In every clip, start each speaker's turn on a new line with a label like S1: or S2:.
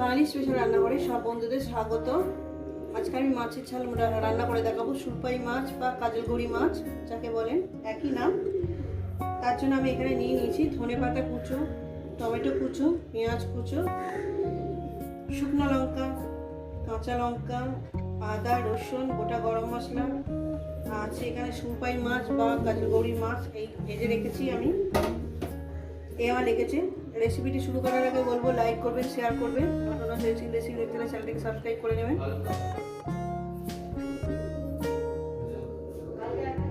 S1: বাঙালি special রান্নাঘরে সব বন্ধুদের স্বাগত। আজকে আমি মাছের ঝাল রান্না করে দেখাবো, সুরপাই মাছ বা কাজলগড়ি মাছ, যাকে বলেন, একই নাম। তার জন্য আমি এখানে নিয়ে নিয়েছি ধনে পাতা কুচো, টমেটো কুচো, পেঁয়াজ কুচো, শুকনো লঙ্কা, কাঁচা লঙ্কা, আদা, রসুন, গোটা গরম মশলা। আছে এখানে সুরপাই মাছ বা কাজলগড়ি মাছ, এই ভেজে রেখেছি আমি। এ আমার লেগেছে রেসিপিটি শুরু করার আগে বলব লাইক করবেন শেয়ার করবেন। নতুন রেসিপি রেসিপি দেখতে হলে চ্যানেলটিকে সাবস্ক্রাইব করে নেবেন।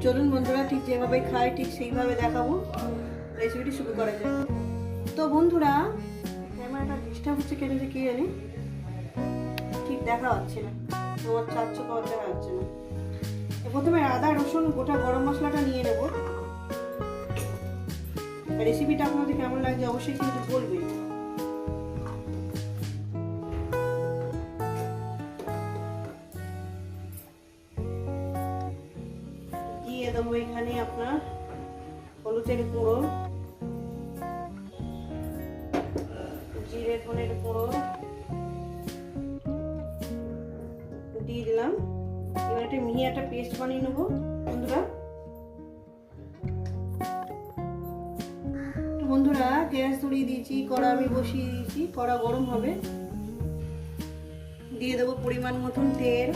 S1: চলুন বন্ধুরা, ঠিক যেভাবে খায় ঠিক সেইভাবে দেখাবো। রেসিপিটি শুরু করা যায় তো বন্ধুরা আমার একটা ডিস্টার্ব হচ্ছে কেন যে কি জানি? ঠিক দেখা যাচ্ছে না। তোমার চারশো পাওয়ার দেখা যাচ্ছে না। প্রথমে আদা, রসুন, গোটা গরম মশলাটা নিয়ে রেসিপিটা আপনাদের কেমন লাগছে অবশ্যই কিন্তু বলবেন। এখানে আপনার হলুদের গুঁড়ো জিরে ধনের গুঁড়ো। দিয়ে দিলাম। এবার একটা মিহি একটা পেস্ট বানিয়ে নেব, বন্ধুরা। গ্যাস ধরিয়ে দিয়েছি, কড়া আমি বসিয়ে দিয়েছি, কড়া গরম হবে। দিয়ে দেবো পরিমাণ মতন তেল।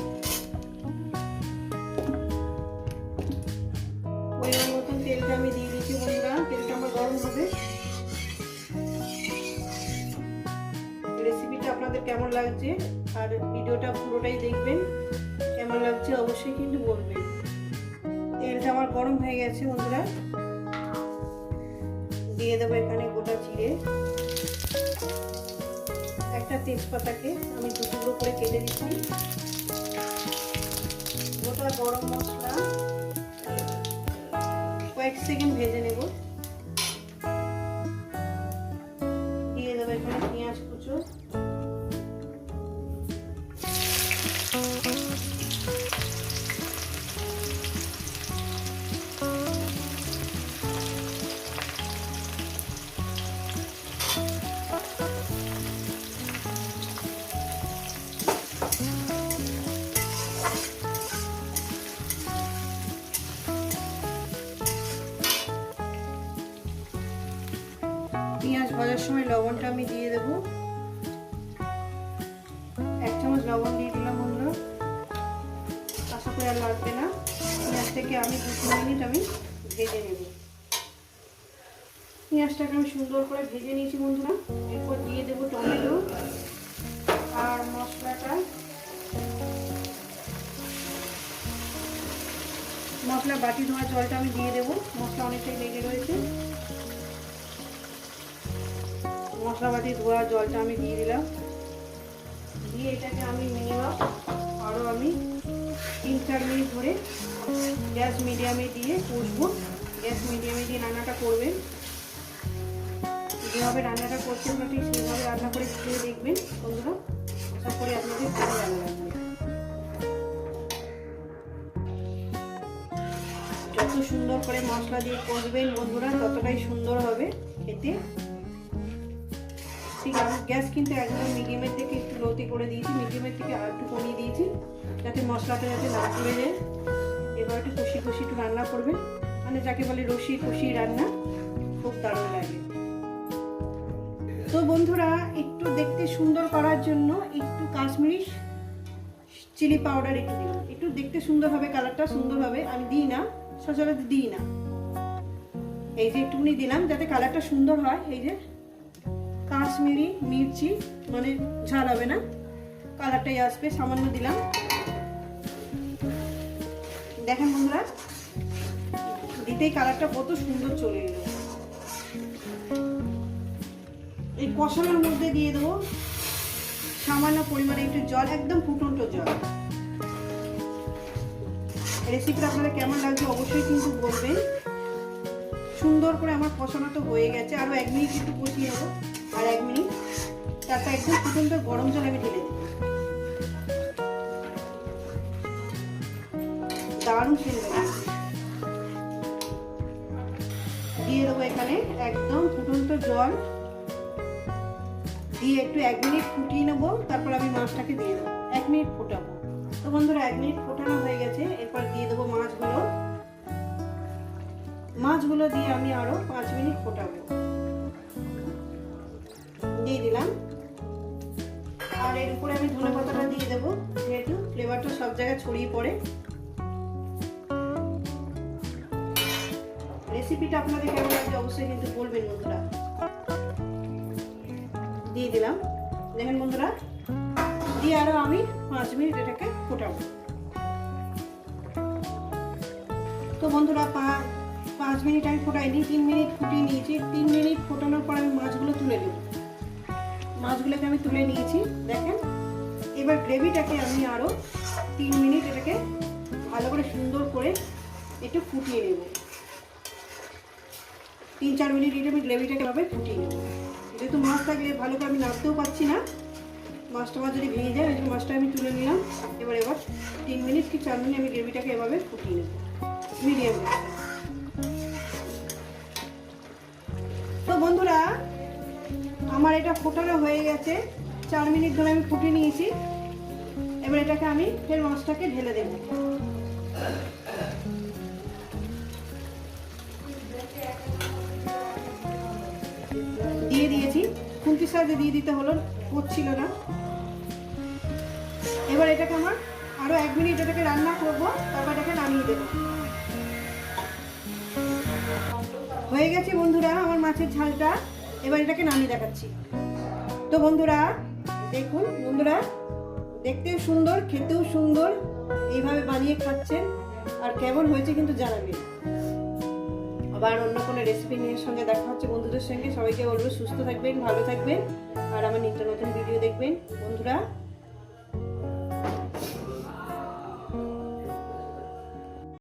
S1: পরিমাণ মতন তেলটা আমি দিয়ে বন্ধুরা, তেলটা আমার গরম হবে। রেসিপিটা আপনাদের কেমন লাগছে? আর ভিডিওটা পুরোটাই দেখবেন। কেমন লাগছে অবশ্যই কিন্তু বলবেন। তেলটা আমার গরম হয়ে গেছে বন্ধুরা। দিয়ে দেবো এখানে গোটা চিড়ে একটা তেজপাতাকে আমি দু টুকরো করে কেটে দিচ্ছি গোটা গরম মশলা, কয়েক সেকেন্ড ভেজে নেব। দিয়ে দেবো এখানে পেঁয়াজ কুচো। ভাজার সময় লবণটা আমি দিয়ে দেব। এক চামচ লবণ দিয়ে দিলাম বন্ধুরা। আশা করে আর লাগবে না। পেঁয়াজ থেকে আমি দু তিন মিনিট আমি ভেজে নেব। পেঁয়াজটাকে আমি সুন্দর করে ভেজে নিয়েছি বন্ধুরা। এরপর দিয়ে দেবো টমেটো আর মশলাটা। মশলা বাটি ধোয়া জলটা আমি দিয়ে দেবো। মশলা অনেকটাই লেগে রয়েছে। মশলাপাতি, ধোয়া, জলটা আমি দিয়ে দিলাম। দিয়ে এটাকে আমি মিনিমাম আরও আমি তিন, চার মিনিট ধরে গ্যাস মিডিয়ামে দিয়ে কষবো। গ্যাস মিডিয়ামে দিয়ে রান্নাটা করবেন যেভাবে রান্নাটা করছেন ঠিক সেইভাবে রান্না করে খেয়ে দেখবেন, বন্ধুরা। আশা করি আপনাদের ভালো লাগবে। যত সুন্দর করে মশলা দিয়ে কষবেন, বন্ধুরা, ততটাই সুন্দর হবে খেতে। আছে গ্যাস কিন্তু একদম মিডিয়ামের থেকে একটু লোতে করে দিয়েছি মিডিয়ামের থেকে আর একটু কমিয়ে দিয়েছি, যাতে মশলাটা যাতে না পুড়ে যায়। এবার একটু কষি কষি একটু রান্না করবেন। মানে যাকে বলে রসি কষি রান্না, খুব দারুণ লাগে। তো বন্ধুরা, একটু দেখতে সুন্দর করার জন্য একটু কাশ্মীরি চিলি পাউডার একটু দিলাম একটু দেখতে সুন্দর হবে, কালারটা সুন্দর হবে, আমি দিই না, সচরাচর দিই না। এই যে একটুখানি দিলাম, যাতে কালারটা সুন্দর হয়, এই যে কাশ্মীরি মির্চি মানে ঝাল হবে না? কালারটাই আসবে, সামান্য দিলাম। দেখেন বন্ধুরা, দিতেই কালারটা কত সুন্দর চলে এলো। এই কষানোর মধ্যে দিয়ে দেবো সামান্য পরিমাণে একটু জল, একদম ফুটন্ত জল। রেসিপিটা আপনাদের কেমন লাগছে অবশ্যই কিন্তু বলবেন। সুন্দর করে আমার কষানো তো হয়ে গেছে আরও এক মিনিট একটু কষিয়ে নেব। আর এক মিনিট। তারপর একদম ফুটন্ত গরম জল আমি ঢেলে দেবো। দারুণ দিয়ে দেবো এখানে একদম ফুটন্ত জল। দিয়ে একটু এক মিনিট ফুটিয়ে নেব, তারপর আমি মাছটাকে দিয়ে দেবো। এক মিনিট ফোটাবো। তো বন্ধুরা, এক মিনিট ফোটানো হয়ে গেছে। এরপর দিয়ে দেবো মাছগুলো। মাছগুলো দিয়ে আমি আরও পাঁচ মিনিট ফোটাবো। দিলাম। আর এর উপরে আমি ধনে পাতাটা দিয়ে দেবো। যেহেতু ফ্লেভারটা সব জায়গায় ছড়িয়ে পড়ে। রেসিপিটা আপনাদের কেমন লাগছে অবশ্যই কিন্তু বলবেন বন্ধুরা। দিয়ে দিলাম। দেখেন বন্ধুরা, দিয়ে আরও আমি পাঁচ মিনিট এটাকে ফোটাবো। তো বন্ধুরা পাঁচ মিনিট আমি ফোটাইনি, তিন মিনিট ফুটিয়ে নিয়েছি। তিন মিনিট ফোটানোর পর আমি মাছগুলো তুলে নেব। মাছগুলোকে আমি তুলে নিয়েছি, দেখেন? এবার গ্রেভিটাকে আমি আরও তিন মিনিট এটাকে ভালো করে সুন্দর করে একটু ফুটিয়ে নেব। তিন চার মিনিট এটা আমি গ্রেভিটাকে ভাবে ফুটিয়ে নেব। যেহেতু মাছ থাকলে ভালো করে আমি নাড়তেও পাচ্ছি না, মাছটা মাছ যদি ভেঙে যায়, ওই জন্য মাছটা আমি তুলে নিলাম। এবার এবার তিন মিনিট কি চার মিনিট আমি গ্রেভিটাকে এভাবে ফুটিয়ে নেব। মিডিয়াম। তো বন্ধুরা আমার এটা ফোটানো হয়ে গেছে। চার মিনিট ধরে আমি ফুটে নিয়েছি। এবার এটাকে আমি ফের মাছটাকে ঢেলে দেব। দিয়ে দিয়েছি। খুন্তির সাহায্যে দিয়ে দিতে হলো হচ্ছিল না। এবার এটাকে আমার আরও এক মিনিট এটাকে রান্না করব, তারপর এটাকে নামিয়ে দেবো। হয়ে গেছে বন্ধুরা আমার মাছের ঝালটা। এবার এটাকে নামিয়ে দেখাচ্ছি। তো বন্ধুরা, দেখুন, বন্ধুরা, দেখতেও সুন্দর, খেতেও সুন্দর, এইভাবে বানিয়ে খাচ্ছেন, আর কেমন হয়েছে কিন্তু জানাবেন আবার অন্য কোনো রেসিপি নিয়ে সঙ্গে দেখা হচ্ছে বন্ধুদের সঙ্গে। সবাইকে বলব, সুস্থ থাকবেন, ভালো থাকবেন, আর আমার নিত্য নতুন ভিডিও দেখবেন। বন্ধুরা